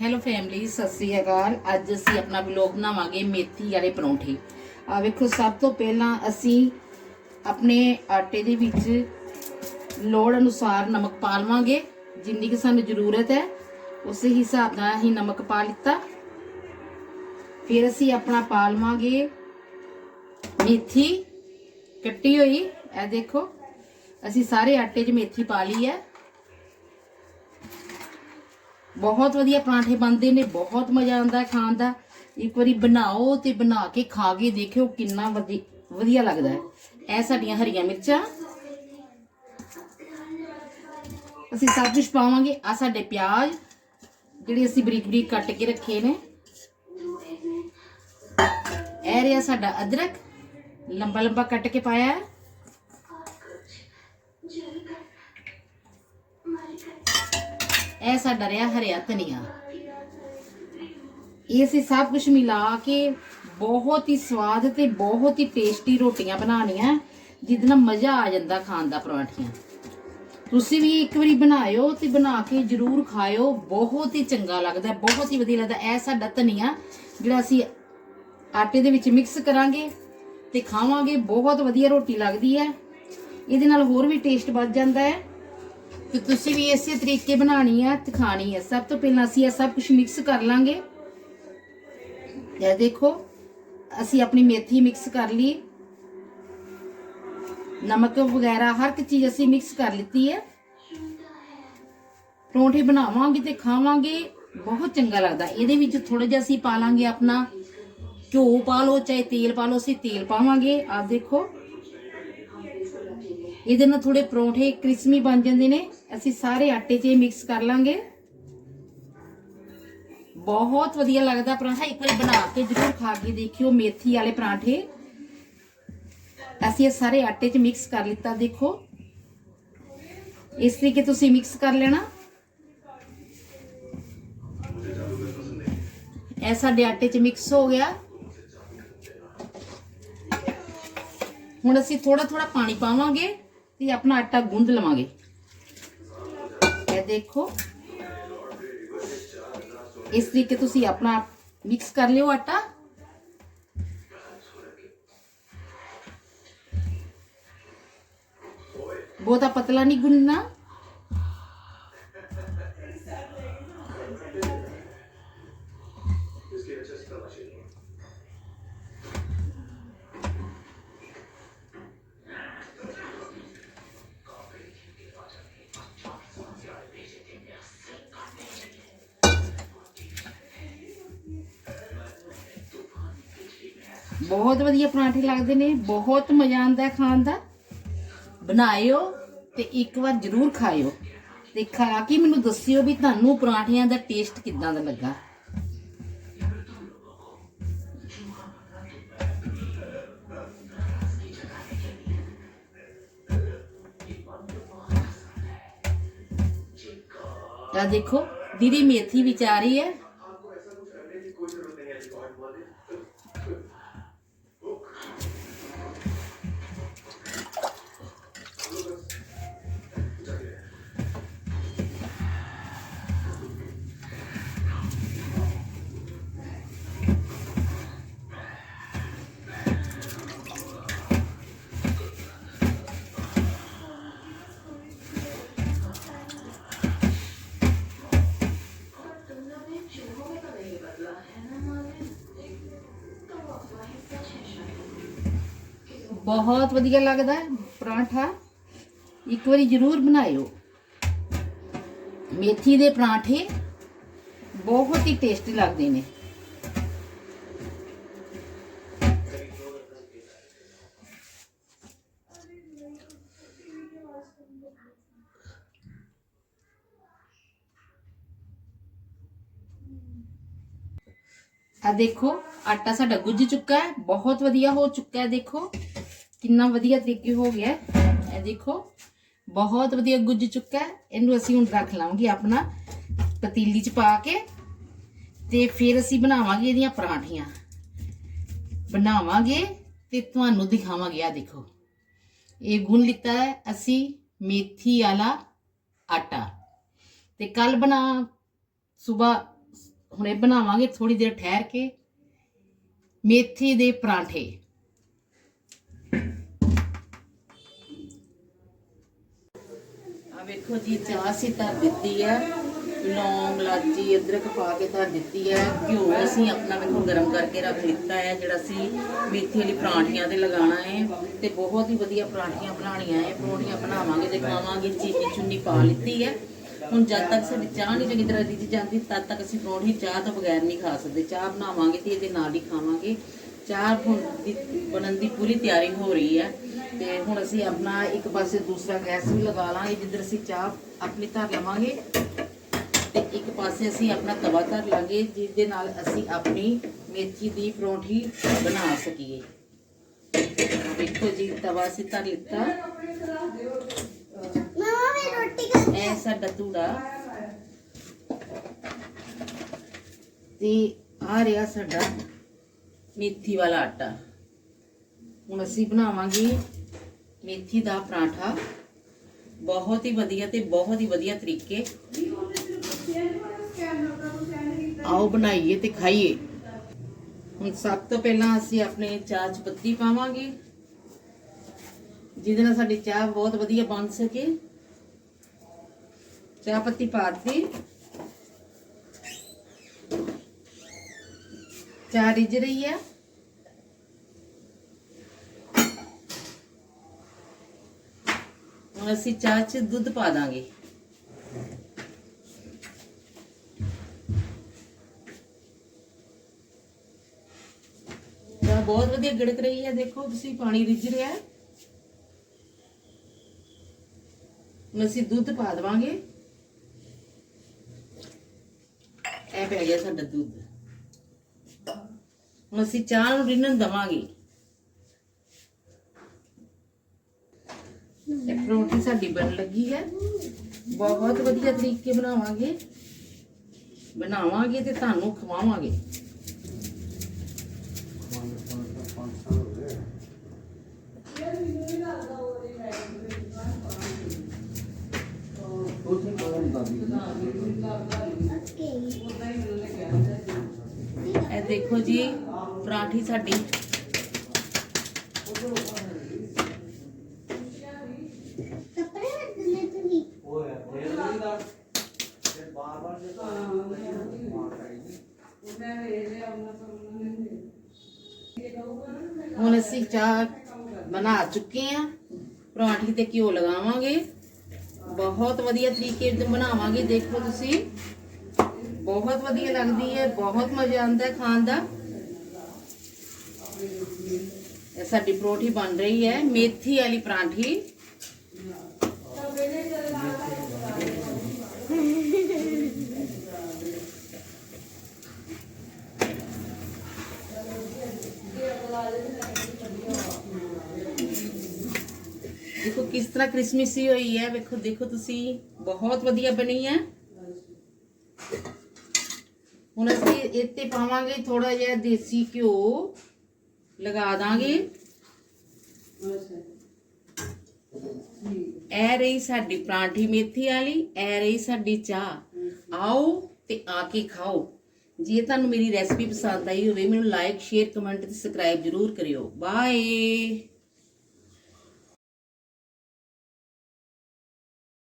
Hello family Sat Sri ਅਕਾਲ। ਅੱਜ ਅਸੀਂ ਆਪਣਾ ਵਲੌਗ ਬਣਾਵਾਂਗੇ ਮੇਥੀ ਵਾਲੇ ਪਰੌਂਠੇ। ਆ ਵੇਖੋ, ਸਭ ਤੋਂ ਪਹਿਲਾਂ ਅਸੀਂ ਆਪਣੇ ਆਟੇ ਦੇ ਵਿੱਚ ਲੋੜ ਅਨੁਸਾਰ ਨਮਕ ਪਾ ਲਵਾਂਗੇ। ਜਿੰਨੀ ਕਿ ਸਾਨੂੰ ਜ਼ਰੂਰਤ ਹੈ, ਉਸੇ ਹਿਸਾਬ ਨਾਲ ਹੀ ਨਮਕ ਪਾ ਲਿੱਤਾ। ਫਿਰ ਅਸੀਂ ਆਪਣਾ ਪਾ ਲਵਾਂਗੇ ਮੇਥੀ। ਕੱਟੀ ਹੋਈ, ਇਹ ਦੇਖੋ, ਅਸੀਂ ਸਾਰੇ ਆਟੇ 'ਚ ਮੇਥੀ ਪਾ ਲਈ ਹੈ। ਬਹੁਤ ਵਧੀਆ ਪਰਾਂਠੇ ਬਣਦੇ ਨੇ, ਬਹੁਤ ਮਜ਼ਾ ਆਉਂਦਾ ਖਾਣ ਦਾ। ਇੱਕ ਵਾਰੀ ਬਣਾਓ ਤੇ ਬਣਾ ਕੇ ਖਾ ਕੇ ਦੇਖਿਓ ਕਿੰਨਾ ਵਧੀ- ਵਧੀਆ ਲੱਗਦਾ ਹੈ। ਇਹ ਸਾਡੀਆਂ ਹਰੀਆਂ ਮਿਰਚਾਂ। ਅਸੀਂ ਸਭ ਕੁਝ ਪਾਵਾਂਗੇ। ਆ ਸਾਡੇ ਪਿਆਜ਼, ਜਿਹੜੇ ਅਸੀਂ ਬਰੀਕ ਬਰੀਕ ਕੱਟ ਕੇ ਰੱਖੇ ਨੇ। ਇਹ ਰਿਹਾ ਸਾਡਾ ਅਦਰਕ। ਲੰਬਾ ਲੰਬਾ ਕੱਟ ਕੇ ਪਾਇਆ ਹੈ। ਇਹ ਸਾਡਾ ਰਿਹਾ ਹਰਿਆ ਧਨੀਆ। ਇਹ ਅਸੀਂ ਸਭ ਕੁਝ ਮਿਲਾ ਕੇ ਬਹੁਤ ਹੀ ਸਵਾਦ ਤੇ ਬਹੁਤ ਹੀ ਟੇਸਟੀ ਰੋਟੀਆਂ ਬਣਾਉਣੀਆਂ, ਜਿਹਦੇ ਨਾਲ ਮਜ਼ਾ ਆ ਜਾਂਦਾ ਖਾਣ ਦਾ ਪਰੌਂਠੀਆਂ। ਤੁਸੀਂ ਵੀ ਇੱਕ ਵਾਰੀ ਬਣਾਇਓ ਤੇ ਬਣਾ ਕੇ ਜਰੂਰ ਖਾਇਓ, ਬਹੁਤ ਹੀ ਚੰਗਾ ਲੱਗਦਾ, ਬਹੁਤ ਹੀ ਵਧੀਆ ਲੱਗਦਾ। ਇਹ ਸਾਡਾ ਧਨੀਆ, ਜਿਹੜਾ ਅਸੀਂ ਆਟੇ ਦੇ ਵਿੱਚ ਮਿਕਸ ਕਰਾਂਗੇ ਤੇ ਖਾਵਾਂਗੇ, ਬਹੁਤ ਵਧੀਆ ਰੋਟੀ ਲੱਗਦੀ ਹੈ। ਇਹਦੇ ਨਾਲ ਹੋਰ ਵੀ ਟੇਸਟ ਵੱਧ ਜਾਂਦਾ ਹੈ। ਤੇ ਤੁਸੀਂ ਵੀ ਇਸੇ ਤਰੀਕੇ ਬਣਾਣੀ ਹੈ ਤੇ ਖਾਣੀ ਹੈ ਸਭ ਤੋਂ ਪਹਿਲਾਂ ਅਸੀਂ ਇਹ ਸਭ ਕੁਝ ਮਿਕਸ ਕਰ ਲਾਂਗੇ। ਇਹ ਦੇਖੋ, ਅਸੀਂ ਆਪਣੀ ਮੇਥੀ ਮਿਕਸ ਕਰ ਲਈ। ਨਮਕ ਵਗੈਰਾ, ਹਰ ਇੱਕ ਚੀਜ਼ ਅਸੀਂ ਮਿਕਸ ਕਰ ਲਿੱਤੀ ਹੈ। ਪਰੌਂਠੇ ਬਣਾਵਾਂਗੇ ਤੇ ਖਾਵਾਂਗੇ। ਬਹੁਤ ਚੰਗਾ ਲੱਗਦਾ। ਇਹਦੇ ਵਿੱਚ ਥੋੜਾ ਜਿਹਾ ਅਸੀਂ ਪਾ ਲਾਂਗੇ ਆਪਣਾ ਘਿਓ ਪਾ ਲਓ, ਚਾਹੇ ਤੇਲ ਪਾ ਲਓ, ਅਸੀਂ ਤੇਲ ਪਾਵਾਂਗੇ। ਆ ਦੇਖੋ। ਇਹਦੇ ਨਾਲ ਥੋੜੇ ਪਰੌਂਠੇ ਕ੍ਰਿਸਮੀ ਬਣ ਜਾਂਦੇ ਨੇ। ਅਸੀਂ ਸਾਰੇ ਆਟੇ 'ਚ ਮਿਕਸ ਕਰ ਲਾਂਗੇ। ਬਹੁਤ ਵਧੀਆ ਲੱਗਦਾ ਪਰਾਂਠਾ, ਇੱਕ ਵਾਰੀ ਬਣਾ ਕੇ ਜ਼ਰੂਰ ਖਾ ਕੇ ਦੇਖਿਓ ਮੇਥੀ ਵਾਲੇ ਪਰਾਂਠੇ। ਅਸੀਂ ਇਹ ਸਾਰੇ ਆਟੇ 'ਚ ਮਿਕਸ ਕਰ ਲਿੱਤਾ, ਦੇਖੋ। ਇਸ ਤਰੀਕੇ ਤੁਸੀਂ ਮਿਕਸ ਕਰ ਲੈਣਾ। ਇਹ ਸਾਡੇ ਆਟੇ 'ਚ ਮਿਕਸ ਹੋ ਗਿਆ। ਹੁਣ ਅਸੀਂ ਥੋੜਾ ਥੋੜਾ ਪਾਣੀ ਪਾਵਾਂਗੇ ਤੇ ਆਪਣਾ ਆਟਾ ਗੁੰਦ ਲਵਾਂਗੇ। ਇਹ ਦੇਖੋ ਇਸ ਤਰੀਕੇ ਤੁਸੀਂ ਆਪਣਾ ਮਿਕਸ ਕਰ ਲਿਓ ਆਟਾ ਬਹੁਤਾ ਪਤਲਾ ਨਹੀਂ ਗੁੰਨਣਾ ਬਹੁਤ ਵਧੀਆ ਪਰਾਂਠੇ ਲੱਗਦੇ ਨੇ, ਬਹੁਤ ਮਜ਼ਾ ਆਉਂਦਾ ਖਾਣ ਦਾ। ਬਣਾਇਓ ਤੇ ਇੱਕ ਵਾਰ ਜ਼ਰੂਰ ਖਾਇਓ ਤੇ ਖਾ ਕੇ ਮੈਨੂੰ ਦੱਸਿਓ ਵੀ ਤੁਹਾਨੂੰ ਪਰਾਂਠਿਆਂ ਦਾ ਟੇਸਟ ਕਿੱਦਾਂ ਦਾ ਲੱਗਾ। ਆ ਦੇਖੋ, ਦੀਦੀ ਮੇਥੀ ਵਿਚਾਰੀ ਹੈ। ਬਹੁਤ ਵਧੀਆ ਲੱਗਦਾ ਹੈ ਪਰਾਂਠਾ ਇੱਕ ਵਾਰੀ ਜ਼ਰੂਰ ਬਣਾਇਓ ਮੇਥੀ ਦੇ ਪਰਾਂਠੇ ਬਹੁਤ ਹੀ ਟੇਸਟੀ ਲੱਗਦੇ ਨੇ ਆ ਦੇਖੋ ਆਟਾ ਸਾਡਾ ਗੁੱਝ ਚੁੱਕਾ ਹੈ ਬਹੁਤ ਵਧੀਆ ਹੋ ਚੁੱਕਾ ਹੈ ਦੇਖੋ ਕਿੰਨਾ ਵਧੀਆ ਤਰੀਕੇ ਹੋ ਗਿਆ ਇਹ ਦੇਖੋ, ਬਹੁਤ ਵਧੀਆ ਗੁੱਝ ਚੁੱਕਾ ਹੈ। ਇਹਨੂੰ ਅਸੀਂ ਹੁਣ ਰੱਖ ਲਾਂਗੇ ਆਪਣਾ ਪਤੀਲੀ 'ਚ ਪਾ ਕੇ ਤੇ ਫਿਰ ਅਸੀਂ ਬਣਾਵਾਂਗੇ ਇਹਦੀਆਂ ਪਰਾਂਠੀਆਂ। ਬਣਾਵਾਂਗੇ ਤੇ ਤੁਹਾਨੂੰ ਦਿਖਾਵਾਂਗੇ ਆ ਦੇਖੋ। ਇਹ ਗੁੰਨ ਲਿੱਤਾ ਹੈ ਅਸੀਂ ਮੇਥੀ ਵਾਲਾ ਆਟਾ। ਤੇ ਕੱਲ ਬਣਾ, ਸਵੇਰ ਹੁਣੇ ਬਣਾਵਾਂਗੇ ਥੋੜੀ ਦੇਰ ਠਹਿਰ ਕੇ। ਮੇਥੀ ਦੇ ਪਰਾਂਠੇ। ਵੇਖੋ ਜੀ, ਚਾਹ ਸੀ ਧਰ ਦਿੱਤੀ ਹੈ। ਲੌਂਗ ਲਾਚੀ ਅਦਰਕ ਪਾ ਕੇ ਧਰ ਦਿੱਤੀ ਹੈ। ਘਿਓ ਅਸੀਂ ਆਪਣਾ ਵੇਖੋ ਗਰਮ ਕਰਕੇ ਰੱਖ ਲਿੱਤਾ ਹੈ, ਜਿਹੜਾ ਅਸੀਂ ਮੇਥੀ ਵਾਲੀ ਪਰਾਂਠੀਆਂ ਤੇ ਲਗਾਉਣਾ ਹੈ। ਤੇ ਬਹੁਤ ਹੀ ਵਧੀਆ ਪਰਾਂਠੀਆਂ ਬਣਾਉਣੀਆਂ ਹੈ। ਪਰੌਂਠੀਆਂ ਬਣਾਵਾਂਗੇ ਤੇ ਖਾਵਾਂਗੇ, ਚੀਨੀ ਚੁੰਨੀ ਪਾ ਲਿੱਤੀ ਹੈ। ਹੁਣ ਜਦ ਤੱਕ ਸਾਡੀ ਚਾਹ ਨਹੀਂ ਚੰਗੀ ਤਰ੍ਹਾਂ ਰਿੱਝ ਜਾਂਦੀ, ਤਦ ਤੱਕ ਅਸੀਂ ਪਰੌਂਠੀ ਚਾਹ ਤੋਂ ਬਗੈਰ ਨਹੀਂ ਖਾ ਸਕਦੇ। ਚਾਹ ਬਣਾਵਾਂਗੇ ਤੇ ਇਹਦੇ ਨਾਲ ਹੀ ਖਾਵਾਂਗੇ। ਚਾਹ ਦੀ ਬਣਨ ਦੀ ਪੂਰੀ ਤਿਆਰੀ ਹੋ ਰਹੀ ਹੈ। ਤੇ ਹੁਣ ਅਸੀਂ ਆਪਣਾ ਇੱਕ ਪਾਸੇ ਦੂਸਰਾ ਗੈਸ ਵੀ ਲਗਾ ਲਾਂਗੇ, ਜਿੱਧਰ ਅਸੀਂ ਚਾਹ ਆਪਣੀ ਧਰ ਲਵਾਂਗੇ। ਤੇ ਇੱਕ ਪਾਸੇ ਅਸੀਂ ਆਪਣਾ ਤਵਾ ਧਰ ਲਾਂਗੇ ਜਿਸ ਦੇ ਨਾਲ ਅਸੀਂ ਆਪਣੀ ਮੇਥੀ ਦੀ ਪਰੌਂਠੀ ਬਣਾ ਸਕੀਏ। ਦੇਖੋ ਜੀ, ਤਵਾ ਅਸੀਂ ਧਰ ਲਿੱਤਾ। ਮਮਾ ਮੈਂ ਰੋਟੀ ਖਾ ਇਹ ਸਾਡਾ ਧੂੜਾ। ਤੇ ਆ ਰਿਹਾ ਸਾਡਾ ਮੇਥੀ ਵਾਲਾ ਆਟਾ। ਹੁਣ ਅਸੀਂ ਬਣਾਵਾਂਗੇ ਮੇਥੀ ਦਾ ਪਰਾਂਠਾ। ਬਹੁਤ ਹੀ ਵਧੀਆ ਤੇ ਬਹੁਤ ਹੀ ਵਧੀਆ ਤਰੀਕੇ। ਆਓ ਬਣਾਈਏ ਤੇ ਖਾਈਏ। ਹੁਣ ਸਭ ਤੋਂ ਪਹਿਲਾਂ ਅਸੀਂ ਆਪਣੇ ਚਾਹ ਚ ਪੱਤੀ ਪਾਵਾਂਗੇ। ਜਿਹਦੇ ਨਾਲ ਸਾਡੀ ਚਾਹ ਬਹੁਤ ਵਧੀਆ ਬਣ ਸਕੇ। ਚਾਹ ਪੱਤੀ ਪਾ ਦਿੱਤੀ। ਚਾਹ ਰਿੱਝ ਰਹੀ ਹੈ ਹੁਣ ਅਸੀਂ ਚਾਹ 'ਚ ਦੁੱਧ ਪਾ ਦਾਂਗੇ। ਚਾਹ ਬਹੁਤ ਵਧੀਆ ਗੜਕ ਰਹੀ ਹੈ ਦੇਖੋ ਤੁਸੀਂ ਪਾਣੀ ਰਿੱਝ ਰਿਹਾ ਹੈ। ਹੁਣ ਅਸੀਂ ਦੁੱਧ ਪਾ ਦੇਵਾਂਗੇ। ਇਹ ਪੈ ਗਿਆ ਸਾਡਾ ਦੁੱਧ। ਹੁਣ ਅਸੀਂ ਚਾਹ ਨੂੰ ਰਿੰਨਣ ਦਵਾਂਗੇ। ਇਹ ਪਰੌਂਠੀ ਸਾਡੀ ਬਣ ਲੱਗੀ ਹੈ। ਬਹੁਤ ਵਧੀਆ ਤਰੀਕੇ ਬਣਾਵਾਂਗੇ। ਬਣਾਵਾਂਗੇ ਤੇ ਤੁਹਾਨੂੰ ਖਵਾਵਾਂਗੇ। ਓਕੇ ਇਹ ਦੇਖੋ ਜੀ ਪਰਾਂਠੀ ਸਾਡੀ। ਹੁਣ ਅਸੀਂ ਚਾਹ ਬਣਾ ਚੁੱਕੇ ਹਾਂ। ਪਰਾਂਠੀ ਤੇ ਘਿਓ ਲਗਾਵਾਂਗੇ। ਬਹੁਤ ਵਧੀਆ ਤਰੀਕੇ ਨਾਲ ਬਣਾਵਾਂਗੇ। ਦੇਖੋ ਤੁਸੀਂ, ਬਹੁਤ ਵਧੀਆ ਲੱਗਦੀ ਹੈ, ਬਹੁਤ ਮਜ਼ਾ ਆਉਂਦਾ ਖਾਣ ਦਾ। ਇਹ ਸਾਡੀ ਪਰੌਂਠੀ ਬਣ ਰਹੀ ਹੈ ਮੇਥੀ ਵਾਲੀ ਪਰਾਂਠੀ ਦੇਖੋ ਕਿਸ ਤਰ੍ਹਾਂ ਕ੍ਰਿਸਮਸੀ ਹੋਈ ਹੈ ਵੇਖੋ ਦੇਖੋ ਤੁਸੀਂ ਬਹੁਤ ਵਧੀਆ ਬਣੀ ਹੈ ਹੁਣ ਅਸੀਂ ਇੱਥੇ ਪਾਵਾਂਗੇ ਥੋੜਾ ਜਿਹਾ ਦੇਸੀ ਘਿਓ ਲਗਾ ਦਾਂਗੇ। ਇਹ ਰਹੀ ਸਾਡੀ ਪਰਾਂਠੀ ਮੇਥੀ ਵਾਲੀ ਇਹ ਰਹੀ ਸਾਡੀ ਚਾਹ। ਆਓ ਤੇ ਆ ਕੇ ਖਾਓ। ਜੇ ਤੁਹਾਨੂੰ ਮੇਰੀ ਰੈਸਪੀ ਪਸੰਦ ਆਈ ਹੋਵੇ ਮੈਨੂੰ ਲਾਈਕ ਸ਼ੇਅਰ ਕਮੈਂਟ ਤੇ ਸਬਸਕ੍ਰਾਈਬ ਜ਼ਰੂਰ ਕਰਿਓ। ਬਾਏ